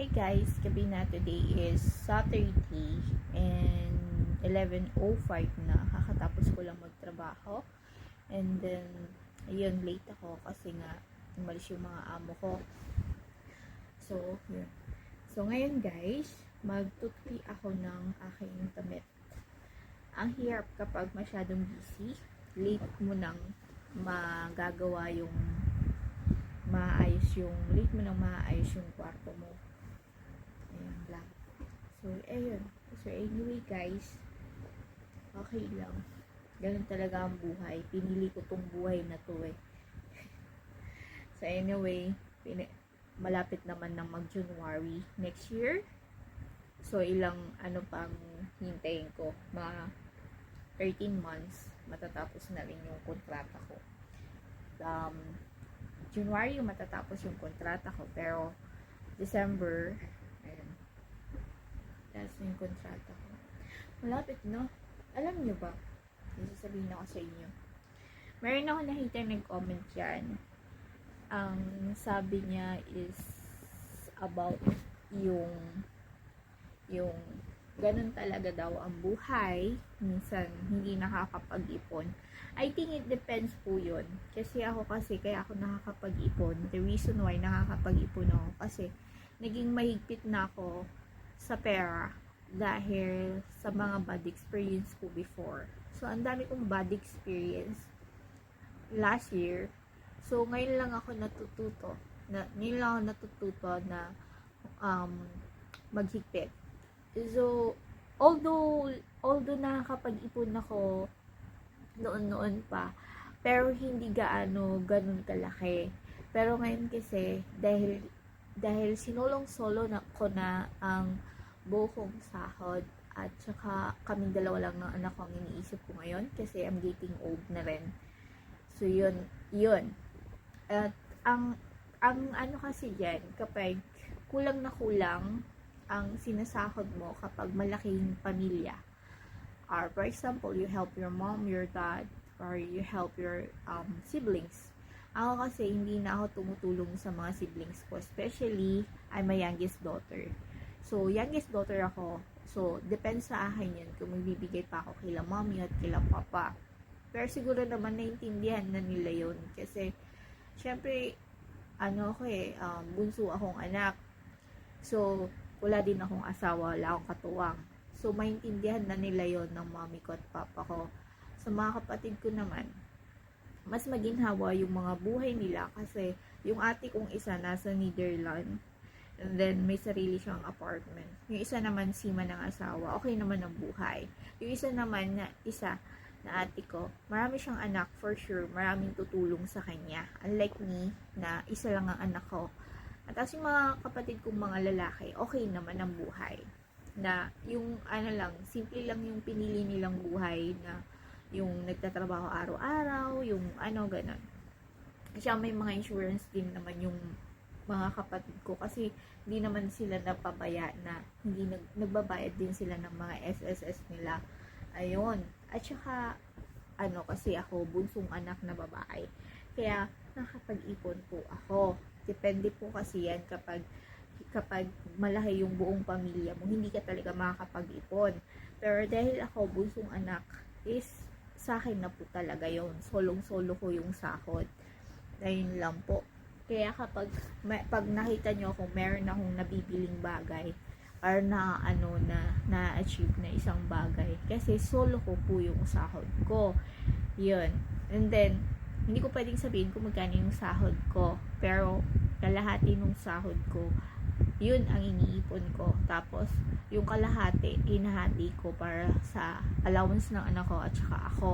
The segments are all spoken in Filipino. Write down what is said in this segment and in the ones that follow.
Hey guys, gabi na today is Saturday and 11.05 na. Kakatapos ko lang magtrabaho. And then, ayun, late ako kasi nga umalis yung mga amo ko. So, yun. So, ngayon guys, magtutli ako ng aking damit. Ang hirap kapag masyadong busy, late mo nang magagawa yung maayos yung late mo nang maayos yung kwarto mo. So, ayun. So, anyway guys, okay lang. Ganun talaga ang buhay. Pinili ko tong buhay na to eh. so, anyway, malapit naman ng mag-January next year. So, ilang ano pang hintayin ko. Mga 13 months, matatapos na rin yung kontrata ko. Um, January yung matatapos yung kontrata ko. Pero, December. That's yung kontrata ko. Malapit, no? Alam nyo ba? Yung sasabihin ako sa inyo. Meron ako nakita nag-comment dyan. Ang sabi niya is about yung yung ganun talaga daw ang buhay. Minsan, hindi nakakapag-ipon. I think it depends po yun. Kasi ako kasi, kaya ako nakakapag-ipon. The reason why nakakapag-ipon ako, kasi naging mahigpit na ako sa pera dahil sa mga bad experience ko before. So, ang dami kong bad experience last year. So, ngayon lang ako natututo. Na, ngayon lang ako natututo na um, maghigpit. So, although, although nakakapag-ipon ako noon-noon pa, pero hindi gaano ganun kalaki. Pero ngayon kasi, dahil, dahil sinulong-solo na ko na ang buo kong sahod, at saka kaming dalawa lang ng anak ko ang iniisip ko ngayon, kasi I'm getting old na rin. So, yun, yun. At, ang, ang ano kasi dyan, kapag kulang na kulang, ang sinasahod mo kapag malaking pamilya. Or, for example, you help your mom, your dad, or you help your um, siblings. Ako kasi hindi na ako tumutulong sa mga siblings ko. Especially, I'm a youngest daughter. So, youngest daughter ako. So, depends sa akin yun kung magbibigay pa ako kila mommy at kila papa. Pero siguro naman naintindihan na nila yun. Kasi, syempre, ano ako eh, um, bunso akong anak. So, wala din akong asawa, wala akong katuwang. So, maintindihan na nila yon ng mommy ko at papa ko. Sa mga kapatid ko naman, mas maginhawa yung mga buhay nila kasi yung ate kong isa nasa Netherlands and then may sarili siyang apartment. Yung isa naman sima ng asawa, okay naman ang buhay. Yung isa naman na isa na ate ko, marami siyang anak for sure, maraming tutulong sa kanya. Unlike me, na isa lang ang anak ko. At tapos yung mga kapatid kong mga lalaki, okay naman ang buhay. Na yung ano lang, simple lang yung pinili nilang buhay na yung nagtatrabaho araw-araw, yung ano, ganun. Siya may mga insurance din naman yung mga kapatid ko kasi hindi naman sila napabaya na hindi nag, nagbabayad din sila ng mga SSS nila. Ayun. At saka, ano, kasi ako, bunsong anak na babae. Kaya, nakapag-ipon po ako. Depende po kasi yan kapag kapag malaki yung buong pamilya mo, hindi ka talaga makakapag-ipon. Pero dahil ako, bunsong anak, is sa akin na po talaga yon Solong-solo ko yung sahod. Ayun lang po. Kaya kapag may, pag nakita nyo kung meron akong nabibiling bagay or na ano na na-achieve na isang bagay kasi solo ko po yung sahod ko. Yun. And then, hindi ko pwedeng sabihin kung magkano yung sahod ko. Pero, kalahati nung sahod ko, yun ang iniipon ko. Tapos, yung kalahati, hinahati ko para sa allowance ng anak ko at saka ako.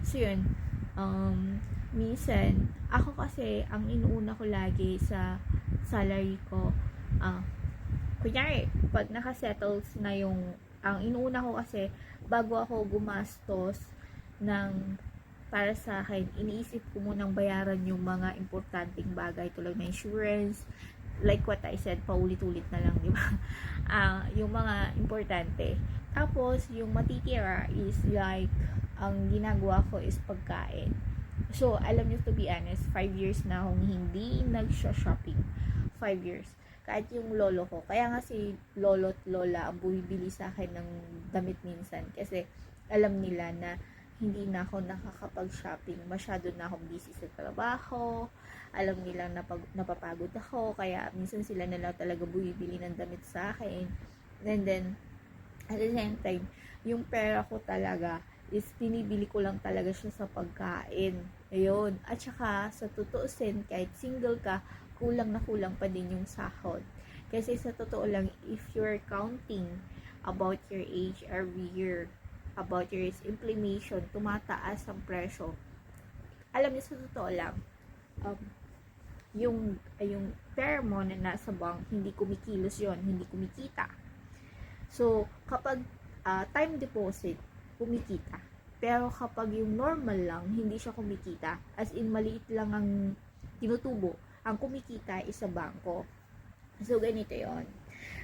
So, yun. Um, minsan, ako kasi, ang inuuna ko lagi sa salary ko, ah, kunyari, pag nakasettles na yung, ang inuuna ko kasi, bago ako gumastos ng para sa akin, iniisip ko munang bayaran yung mga importanteng bagay tulad ng insurance, like what I said, paulit-ulit na lang, di ba? Ah, yung mga importante. Tapos, yung matitira is like, ang ginagawa ko is pagkain. So, alam nyo to be honest, 5 years na akong hindi nag-shopping. 5 years. kahit yung lolo ko. Kaya nga si lolo at lola ang bumibili sa akin ng damit minsan. Kasi alam nila na hindi na ako nakakapag-shopping. Masyado na akong busy sa trabaho. Alam nila na pag, napapagod ako. Kaya minsan sila na lang talaga bumibili ng damit sa akin. And then, at the same time, yung pera ko talaga is pinibili ko lang talaga siya sa pagkain. Ayun. At saka, sa tutuusin, kahit single ka, kulang na kulang pa din yung sahod. Kasi sa totoo lang, if you're counting about your age every year, about your inflammation, tumataas ang presyo. Alam niyo sa totoo lang, um, yung, yung pera mo na nasa bank, hindi kumikilos yon hindi kumikita. So, kapag ah, time deposit, kumikita. Pero kapag yung normal lang, hindi siya kumikita. As in, maliit lang ang tinutubo. Ang kumikita is sa bangko. So, ganito yon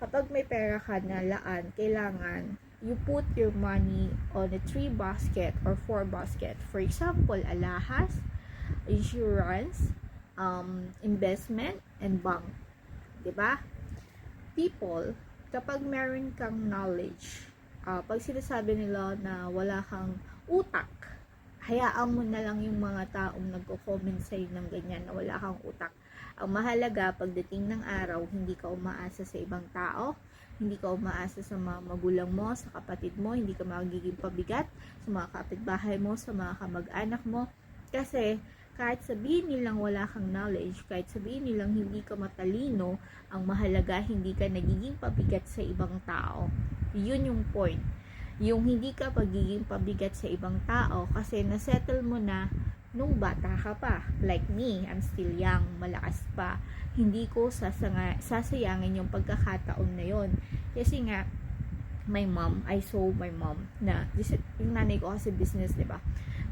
Kapag may pera ka na laan, kailangan you put your money on a three basket or four basket. For example, alahas, insurance, um, investment, and bank. ba? People, kapag meron kang knowledge, ah, pag sinasabi nila na wala kang utak, hayaan mo na lang yung mga taong nagko-comment sa'yo ng ganyan na wala kang utak. Ang mahalaga, pagdating ng araw, hindi ka umaasa sa ibang tao, hindi ka umaasa sa mga magulang mo, sa kapatid mo, hindi ka magiging pabigat sa mga kapitbahay mo, sa mga kamag-anak mo. Kasi, kahit sabihin nilang wala kang knowledge, kahit sabihin nilang hindi ka matalino, ang mahalaga hindi ka nagiging pabigat sa ibang tao. Yun yung point. Yung hindi ka pagiging pabigat sa ibang tao kasi nasettle mo na nung bata ka pa. Like me, I'm still young, malakas pa. Hindi ko sasanga, sasayangin yung pagkakataon na yon Kasi nga, my mom, I saw my mom na, yung nanay ko kasi business, di ba?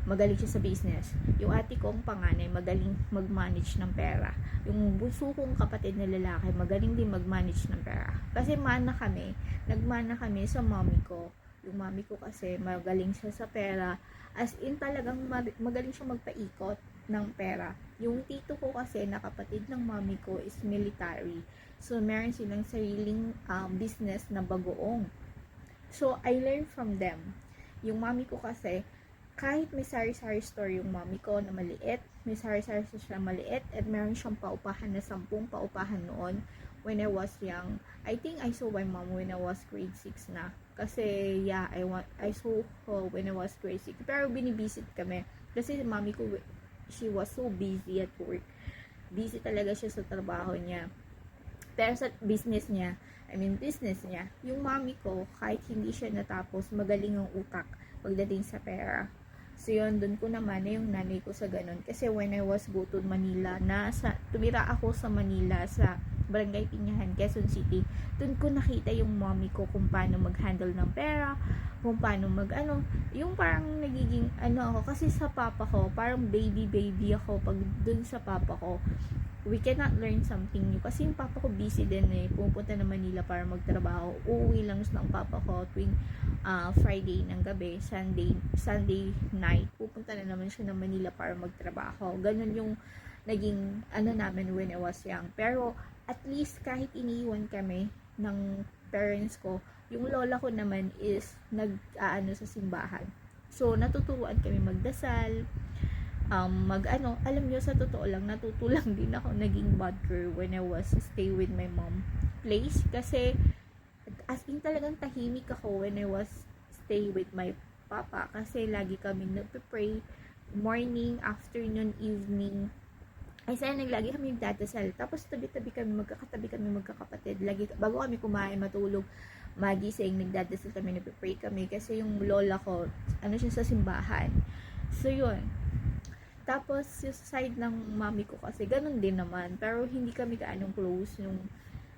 Magaling siya sa business. Yung ate kong panganay, magaling mag-manage ng pera. Yung bunso kong kapatid na lalaki, magaling din mag-manage ng pera. Kasi mana kami, nagmana kami sa mommy ko. Yung mommy ko kasi magaling siya sa pera. As in talagang ma- magaling siya magpaikot ng pera. Yung tito ko kasi na kapatid ng mommy ko is military. So meron silang sariling um, business na bagoong. So I learned from them. Yung mommy ko kasi kahit may sari-sari store yung mommy ko na maliit, may sari-sari siya maliit, at meron siyang paupahan na sampung paupahan noon when I was young. I think I saw my mom when I was grade 6 na. Kasi, yeah, I, want, I saw her when I was grade 6. Pero binibisit kami. Kasi mommy ko, she was so busy at work. Busy talaga siya sa trabaho niya. Pero sa business niya, I mean business niya, yung mommy ko, kahit hindi siya natapos, magaling ang utak pagdating sa pera. So yun, dun ko naman na yung nanay ko sa ganun. Kasi when I was go to Manila, nasa, tumira ako sa Manila, sa Barangay Pinyahan, Quezon City. Dun ko nakita yung mommy ko kung paano mag-handle ng pera, kung paano mag, ano, yung parang nagiging, ano ako, kasi sa papa ko, parang baby-baby ako pag dun sa papa ko we cannot learn something new. Kasi yung papa ko busy din eh. Pupunta na Manila para magtrabaho. Uuwi lang ng papa ko tuwing uh, Friday ng gabi, Sunday, Sunday night. Pupunta na naman siya ng Manila para magtrabaho. Ganun yung naging ano namin when I was young. Pero at least kahit iniiwan kami ng parents ko, yung lola ko naman is nag-aano sa simbahan. So, natuturuan kami magdasal, um, mag ano, alam nyo sa totoo lang, natutulang din ako naging bad girl when I was stay with my mom place kasi as in talagang tahimik ako when I was stay with my papa kasi lagi kami nagpe-pray morning, afternoon, evening ay sana naglagi kami nagdadasal tapos tabi-tabi kami magkakatabi kami magkakapatid lagi bago kami kumain matulog magising nagdadasal kami nagpe-pray kami kasi yung lola ko ano siya sa simbahan so yun tapos, yung side ng mami ko kasi, ganun din naman. Pero, hindi kami gaanong close yung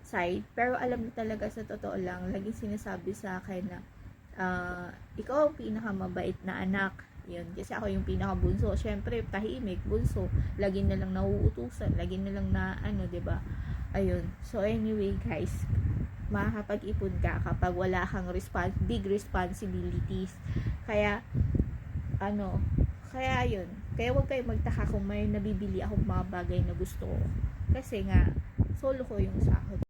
side. Pero, alam mo talaga sa totoo lang, laging sinasabi sa akin na, uh, ikaw ang pinakamabait na anak. Yun, kasi ako yung pinakabunso. Siyempre, tahimik, bunso. Lagi na lang nauutusan. Lagi na lang na, ano, ba diba? Ayun. So, anyway, guys, makakapag-ipon ka kapag wala kang respons- big responsibilities. Kaya, ano, kaya yun. Kaya huwag kayo magtaka kung may nabibili akong mga bagay na gusto ko. Kasi nga, solo ko yung sahod.